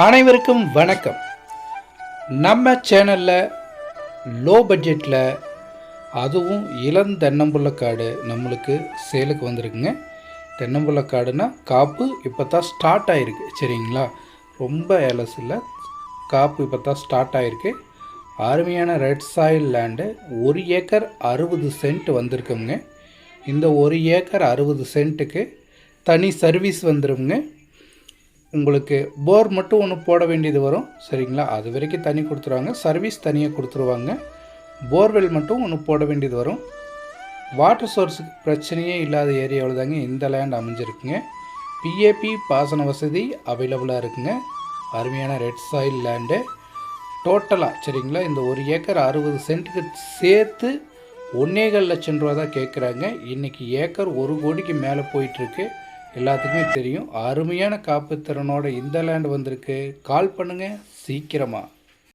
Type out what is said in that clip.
அனைவருக்கும் வணக்கம். நம்ம சேனலில் லோ பட்ஜெட்டில் அதுவும் இளம் தென்னம்புள்ளக்காடு நம்மளுக்கு சேலுக்கு வந்திருக்குங்க. தென்னம்புள்ளக்காடுனா காப்பு இப்போ தான் ஸ்டார்ட் ஆகிருக்கு சரிங்களா? ரொம்ப ஏலஸில் காப்பு இப்போ தான் ஸ்டார்ட் ஆகிருக்கு அருமையான ரெட் சாயில் லேண்டு ஒரு ஏக்கர் அறுபது சென்ட் வந்திருக்குங்க. இந்த ஒரு ஏக்கர் அறுபது சென்ட்டுக்கு தனி சர்வீஸ் வந்துருங்க உங்களுக்கு போர் மட்டும் ஒன்று போட வேண்டியது வரும். சரிங்களா? அது வரைக்கும் தண்ணி கொடுத்துருவாங்க. சர்வீஸ் தனியாக கொடுத்துருவாங்க. போர்வெல் மட்டும் ஒன்று போட வேண்டியது வரும். வாட்டர் சோர்ஸுக்கு பிரச்சனையே இல்லாத ஏரியாவில் தாங்க இந்த லேண்ட் அமைஞ்சிருக்குங்க. பிஏபி பாசன வசதி அவைலபிளாக இருக்குங்க. அருமையான ரெட் சாயில் லேண்டு டோட்டலாக சரிங்களா? இந்த ஒரு ஏக்கர் அறுபது சென்ட்டுக்கு சேர்த்து ஒன்னேகால் லட்சம் ரூபா தான் கேட்குறாங்க இன்றைக்கி ஏக்கர் ஒரு கோடிக்கு மேலே போயிட்டுருக்கு எல்லாத்துக்குமே தெரியும். அருமையான காப்புத்திறனோட இந்த லேண்ட் வந்திருக்கு. கால் பண்ணுங்கள் சீக்கிரமாக